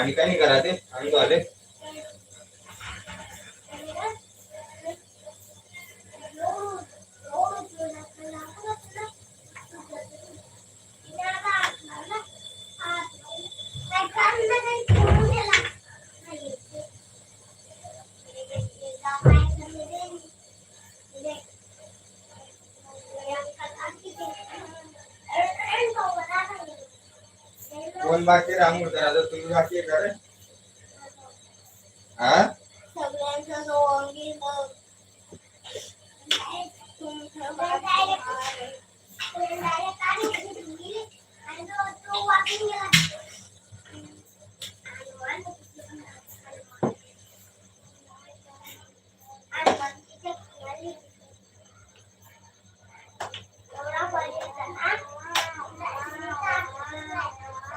पाणी काही नाही करा ते आणतो आले बाकी रांगोळ करा तर तुम्ही बाकी आहे का रे? हा सगळ्यांचं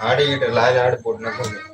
सोंगी आडे गिटर लाल आड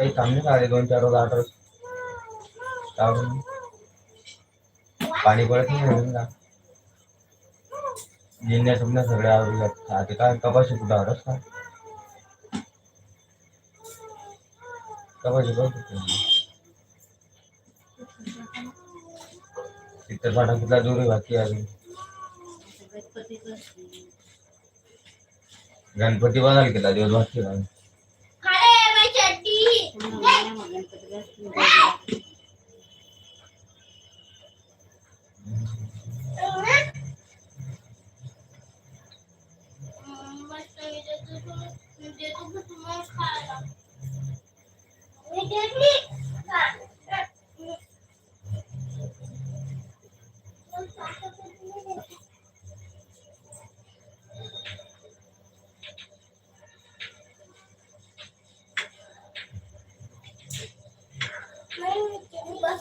काही काम नाही झाले दोन चार रोज आठ रोज का? पाणी पडत नाही म्हणून का जिन्या तुमच्या सगळ्या आवडल्या आता काय कपाशी कुठं आवडत का? कपाशी बघ चित्रपाटा कुठला दूर बाकी अजून? गणपती बघायला केला दिवस बाकी आहे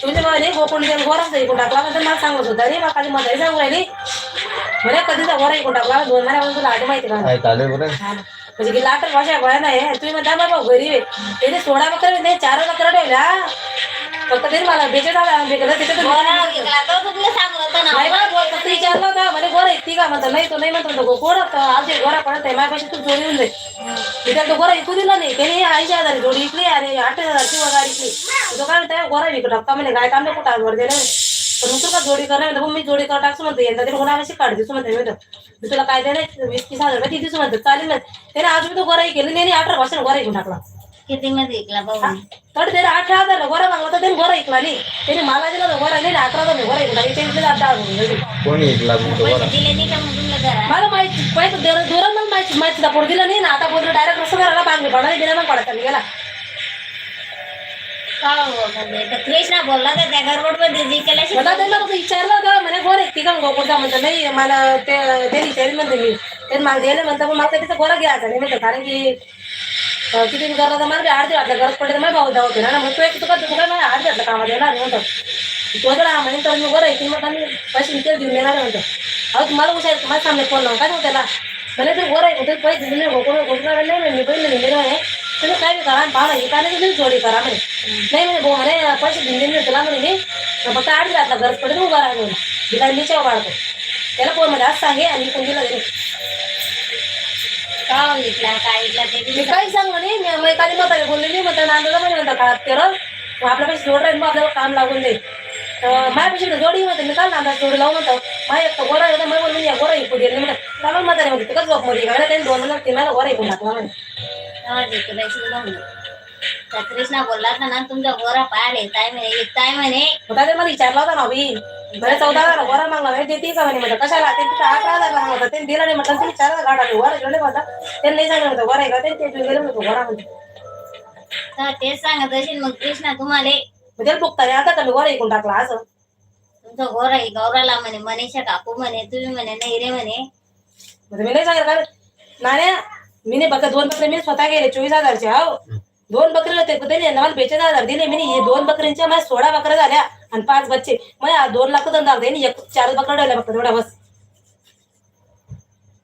तुझे म्हणे गोकुळ गेलं गोराच इकडून टाकला म्हणजे मला सांगत होता रे मला मध्ये सांगू राहिली म्हणे कधीचा गोरा इकडून टाकला दोन महिन्यापासून तुला आधी माहिती का म्हणजे गेला भाषा गोळ्या नाही तुम्ही म्हणता बाबा घरी आहे. त्याने सोळा बकरा नाही चार बकरा ठेवल्या फक्त ते मला बेचे झाला बेकला तिथे नाही फक्त विचारलं होता. म्हणे गोरा इतकी का म्हणतो नाही तो नाही म्हणतो तो गोरा आज गोरा पडत आहे माझ्यापाशी तू जोडी जाईल. त्याला तो गोरा विकू दिला नाही. त्याने ऐंशी हज़ार जोडी विकली आणि आठ हजारची वगैरे विकली तो काय म्हणते गोरा विकत टाकता म्हणे? काय काम नाही कुठं आजवर दिलं पण मग तू का जोडी कर म्हणतो मी जोडी कर टाकतो म्हणतो. यंदा तरी कोणा कशी काढ दिसू म्हणते मी मी तुला काय वीस तीस हज़ार रुपये दिसू म्हणतो चालेल म्हणते त्याने आज मी तो गोरा केली त्याने अठरा पासून गोरा टाकला. किती मध्ये विकला भाऊ तर त्याने अठरा हजार गोरा मागला तर त्याने गोरा ऐकला नाही. त्याने मला दिला तर गोरा नाही अठरा हजार गोरा ऐकला त्याने दिला अठरा हजार कोणी ऐकला तुमचं पैसे बरं दिले नाही का मग तुला घरा मला माहिती दूर दूर मला माहिती माहिती पुढे दिलं नाही ना. आता बोललो डायरेक्ट रस्ता करायला बांधली पडा दिला मग पडा गेला. कृष्णा बोलला तर त्या गडबडमध्ये मला त्यांना फक्त विचारलं होतं गोर एकटी का गोकुळचा? म्हणतो नाही मला ते ते विचारले म्हणते मी. ते मला दिले म्हणतं पण मला त्याचा गोरा घ्यायचा नाही म्हणतं कारण की किती मी करला तर मला बी अर्धी वाटलं गरज पडते तर माझ्या भाऊ जाऊ ना मग तू एक तुका तू काय मला अर्धी वाटलं कामात येणार नाही म्हणतो. तो जर हा म्हणे तर मी बरं आहे. की मग आम्ही पैसे विचार देऊन देणार म्हणतो. अहो तुम्हाला हुशार माझ्या सामने फोन लावून काय सांगू त्याला ते तू आहे ते पैसे दिले गोकुळ गोकुळा नाही मी बहिणी दिले म्हणे तुम्ही काय बी करा पाहा हे काय नाही तुम्ही जोडी करा म्हणे. नाही म्हणे भाऊ म्हणे पैसे देऊन देईन तुला म्हणे मी. मग फक्त आठ घातला गरज पडली तर उभा राहतो मी काय मीच्या वाढतो त्याला फोनमध्ये आज सांगे आणि कोण दिला तरी. का विकला काय विकला ते मी काही सांगलं नाही. मी मग एखादी म्हातारी बोललेली म्हणतात नांदला म्हणे म्हणतात का तेरं मग आपल्या पैसे जोड राहील मग आपल्याला काम लागून जाईल. तर माझ्यापेक्षा तर जोडी म्हणते मी काल नांदा जोडी लावून म्हणतो माझ्या एक गोरा होता. मग बोलून या गोरा इकू दिले म्हणतात त्याला म्हातारी म्हणते तुका झोपमध्ये काय त्यांनी दोन हजार तीन गोरा इकून टाकला. म्हणे. कृष्णा बोलला होता ना तुमचा गोरा पाहिले ताय म्हणे विकताय म्हणे. मला विचारला होता ना मी म्हणे चौदा हजार गोरा मागला म्हणे देते का म्हणे म्हणतात कशाला? ते तिथं अकरा हजार मागला होता. त्यांनी दिला नाही म्हटलं तुम्ही चार हजार गाडा गोरा गेले म्हणता त्यांनी नाही सांगितलं होतं गोरा आहे का त्यांनी ते गेले तर तेच सांगत असेल मग कृष्णा तुम्हाला. मग त्याला नाही आता का मी गोरा इकून टाकला असं. तुमचा गोरा आहे गौराला म्हणे मनीषा काकू म्हणे तुम्ही म्हणे नाही रे म्हणे. म्हणजे मी नाही सांगितलं कारण नाण्या मी नाही बघा दोन बकरे मी स्वतः गेले चोवीस हजारचे हो. दोन बकरे होते त्यांनी मला बेचाळीस हजार दिले. मी हे दोन बकऱ्यांच्या माझ्या सोळा बकऱ्या झाल्या आणि पाच बच्चे. मग दोन लाख धंदा त्यांनी एक चार बकऱ्या ठेवल्या फक्त तेवढ्या बस.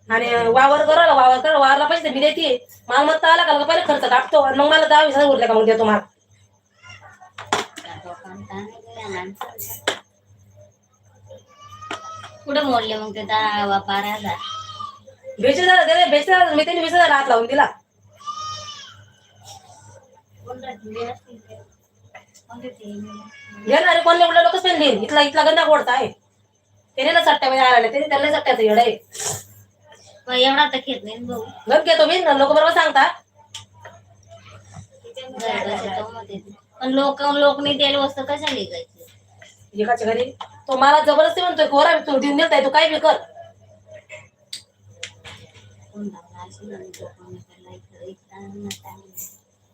आणि वावर करा वावर करा वावरला पैसे मी देते. मालमत्ता आला का पहिले खर्च टाकतो आणि मग मला दहा वीस हजार उरले का मग देतो मला. कुठं मोडले मग ते दहा बारा हजार? बेचाळीस हजार दिले बेचाळीस हजार मी त्यांनी वीस हजार हात लावून दिला. घेणारे कोणले उडले लोकच पेन देईन इथला इथला गंदा गोडता आहे? त्याने ना सट्ट्यामध्ये आला त्याने त्याला सट्ट्याचं येड आहे. मग एवढा तर घेत नाही भाऊ. गप घेतो मी लोक बरोबर सांगता. पण लोक लोक नाही द्यायला वस्तू कशा लिहायची एकाच्या घरी तो मला जबरदस्ती म्हणतोय गोरा तू देऊन देताय तू काय बी कर.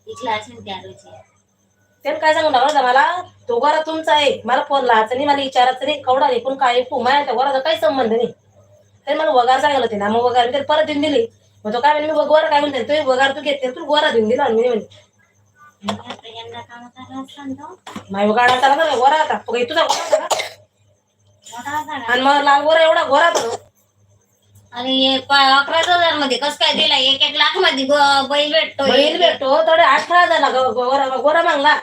इकला असेल त्या रोजी ते काय सांगू नका मला तो गोरा तुमचा आहे. मला फोन लावायचा नाही मला विचारायचं नाही. कवडा ऐकून काय ऐकू माझ्या त्या गोराचा काही संबंध नाही. ते मला वगार सांगितलं होते ना मग वगार मी परत देऊन दिली. मग तो काय म्हणे मी गोरा काय म्हणते तू वगार तू घेते तू गोरा देऊन दिला. आणि मी म्हणे. यंदा काम करायला तो. गाडा ना गोरा आता. तो तुझा गोरा होता का. आणि मग लाल गोरा एवढा गोरा तो. आणि हे प- अकरा हजारमध्ये कस काय दिला? एक एक लाखमध्ये बैल भेटतो बैल भेटतो थोडे अठरा हजारला ग- गोरा गोरा मागला.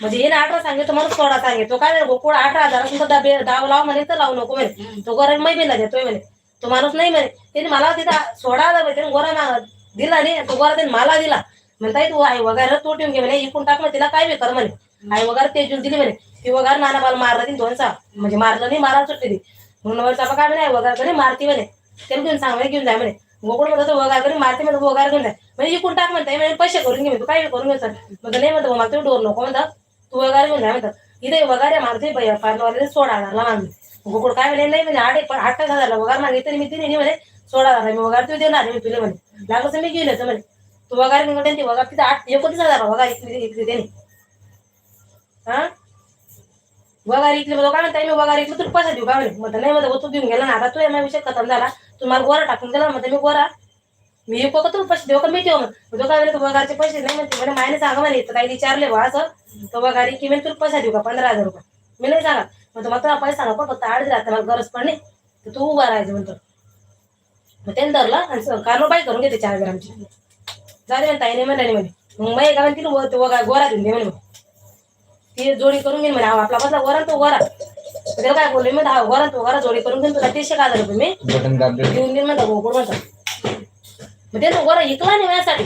म्हणजे येणे अठरा सांगितलं म्हणून सोळा सांगितलं. तो काय गोकुळ अठरा हजार डबे दाव लाव म्हणे तर लावू नको म्हणे. तो गोरा मैबीला देतोय म्हणे. तो माणूस नाही म्हणे. त्याने मला तिथं सोळा हजार त्याने गोरा माग दिला नाही. तो गोरा त्याने मला दिला. म्हणताय तू आई वगैरे तो ठेवून घे म्हणे. इकून टाक म्हणे. तिला काय बी कर म्हणे आई वगैरे ते दिली म्हणे. ती वगैरे नाना मला मारला ती दोन सहा म्हणजे मारलं नाही मारायला सुटली ती म्हणून वरचा काय म्हणे आई वगैरे म्हणे मारती म्हणे. त्याला घेऊन सांग म्हणे घेऊन जाय म्हणे. गोकुळ म्हणतो वगार करून मारते म्हणतो वगार घेऊन जाय म्हणजे इकून टाक म्हणताय म्हणजे पैसे करून घे. म्हणतो काय करून घे सर म्हणतो नाही म्हणतो मला तुम्ही डोर नको म्हणतात तू वगार घेऊन जाय म्हणतात इथे वगार मारते बाई पार्लरवाले सोड हजारला मागणी गोकुळ काय म्हणे नाही म्हणे आठ आठ हजारला वगार मागे तरी मी तिने म्हणे सोडा हजार मी वगार तू देणार मी तुला म्हणे. लागलं तर मी घेऊन येतो म्हणे. तू वगार घेऊन ती वगार तिथे आठ एकोणतीस हजार वगार इथे इकली त्याने. हा? वगार इकली मग काय म्हणताय? मी वगार इथलं तुला पैसा देऊ का म्हणे? म्हणतो नाही म्हणतो तू देऊन गेला ना. आता तू माझ्या विषय खतम झाला. तू मला गोरा टाकून दिला म्हणते मी गोरा. मी येऊ का तुला पैसे देऊ का? मी देऊ मग काय म्हणे तुझ्या पैसे नाही म्हणते. म्हणे मायने सांगा म्हणे तर काही विचारले बा असं. तो घरी की मी तुला पैसा देऊ का? पंधरा हजार रुपये. मी नाही सांगा मग तुम्हाला तुला पैसा नको फक्त आठ दिला मला गरज पडली तर तू उभा राहायचं म्हणतो. मग त्याने धरला आणि कारवाई करून घेते चार ग्रामची. जाते म्हणता ताईने म्हणे म्हणे. मग मग का म्हणते गोरा देऊन दे म्हणे. मग. ती जोडी करून घेईन म्हणे. हा आपला बसला गोरा आणि तो मग त्याला काय बोलले? मी हा गोरा आणि तो गोरा जोडी करून घेईन. तुला तीनशे का हजार रुपये मी बटन दाबले देऊन देईन म्हणता गोकुळ म्हणता मग ते तो गोरा इकला नाही माझ्यासाठी.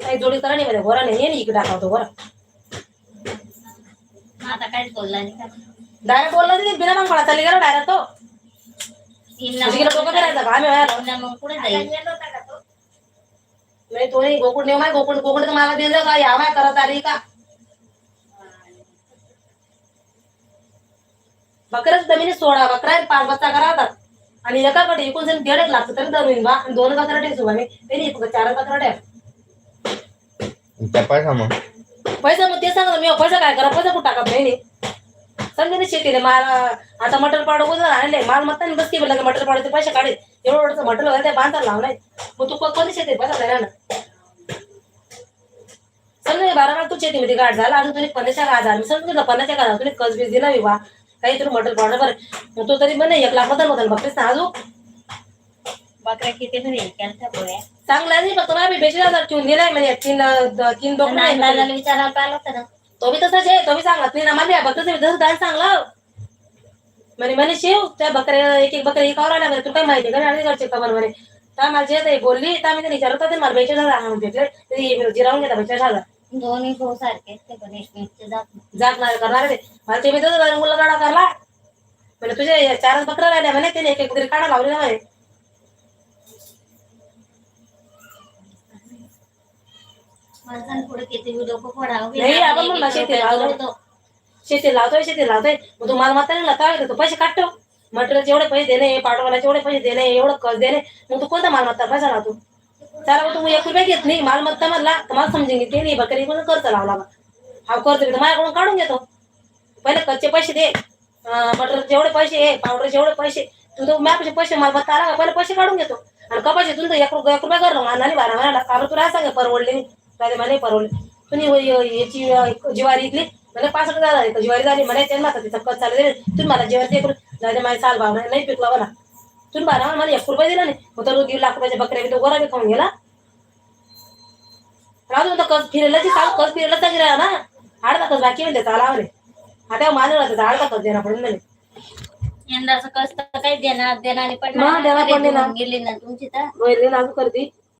काही जोडी करा नाही मध्ये गोरा नाही ये इकडे टाका तो गोरा आता काहीच बोलला नाही का? डायरेक्ट बोलला नाही बिना मग चालली गेला डायरेक्ट तो. म्हणजे डोकं करायचं का? आम्ही व्हायला तीनला मग पुढे जाईल? नाही तो नाही गोकुळ नेऊ माय गोकुळ गोकुळ तर मला दिलं का? या माय करत आली का? बकरच जमिनी सोळा बकरा आहेत, पाच बच्चा करावतात. आणि एकाकडे एकूण जण दीड एक लागतं तरी दर बा आणि दोन बकरा बा मी त्यांनी फक्त चार बकरा ठेव. पैसा मग. पैसा मग ते सांगा मी पैसा काय करा पैसा कुठं टाका नाही समजा नाही शेतीले माल आता मटर पाडू कुठं आणले? माल मत बस की म्हणलं मटर पाडूचे पैसे काढे एवढं मटर वगैरे ते बांधायला लावलाय मग तू कोणती शेती पैसा द्यायला ना. समजा बारा माल तू शेतीमध्ये गाठ झाला अजून तुम्ही पन्नासच्या का हजार. मी समजून का हजार तुम्ही कस बीस दिला विवा काही तुम्ही मटर पावडर बरं. तो तरी म्हणे एक लाख मधल मधल बघतेस ना अजून. बकऱ्या किती घरी पोळ्या चांगला आहे फक्त मला बेचाळीस हजार ठेवून दिलाय म्हणजे तीन तीन दोन नाही दादाला विचारायला पाहिलं होतं ना. तो बी तसाच आहे तो बी सांगत नाही ना माझ्या बकरीचं तसं दान सांगलं. म्हणे म्हणे शेव त्या बकऱ्या एक एक बकऱ्या एकावर आल्या म्हणे. तुला काय माहिती का? आणि घरचे कबर म्हणे. तर मला जे ते बोलली तर आम्ही विचारत होते मला बेचाळीस हजार आणून भेटले. तरी जिरावून घेता बेचाळीस हजार दोन्ही भाऊ सारखे ते जात नाही. जात नाही करणार ते मला ते मी तसं मुलं गाडा करला. म्हणे तुझे चारच बकऱ्या राहिल्या म्हणे त्याने एक एक बकरी काढा लावली ना म्हणे पुढे किती नाही, आपण म्हणलं शेती लावतोय. शेती लावतोय मग तू मला माता नाही काय तू पैसे काढतो. मटेरियलचे एवढे पैसे देणे पाठवायचे एवढे पैसे देणे एवढं कस देणे. मग तू कोणता मालमत्ता पैसा लावतो? त्याला मग तू एक रुपया घेत नाही. मालमत्ता म्हणला तर मला समजून घेते नाही बकरी म्हणून कर्ज लावला बा. हा कर्ज घेतो माझ्याकडून काढून घेतो. पहिले कच्चे पैसे दे. मटर एवढे पैसे आहे पावडरचे एवढे पैसे तू तो माझ्यापाशी पैसे मालमत्ता आला का पहिले पैसे काढून घेतो. आणि कपाशी तुला एक रुपया एक रुपया करलो मानाने बारा महिन्याला. का बरं तुला सांग परवडले नाही. राजे म्हणे परवडले. तुम्ही याची ज्वारी इकली म्हणजे पाच हजार झाली. ज्वारी झाली म्हणे त्यांना आता तिचा कच चालू दे तुम्ही मला ज्वारी एक राजे माझ्या साल भाव नाही नाही पिकला मला तुम्ही बारा मला एक रुपये दिला नाही. मग तर दीड लाख रुपयाच्या बकऱ्या बी तो गोरा बी खाऊन गेला. राजू म्हणतो कस फिरला की साल कस फिरला तर गेला ना आडता कस बाकी म्हणजे चाला म्हणे आता मानलं होतं आडता कस देणार पडेल म्हणे यंदाचं कष्ट काही देणार देणार मग देणार पडले ना. गेली ना तुमची तर. लागू करते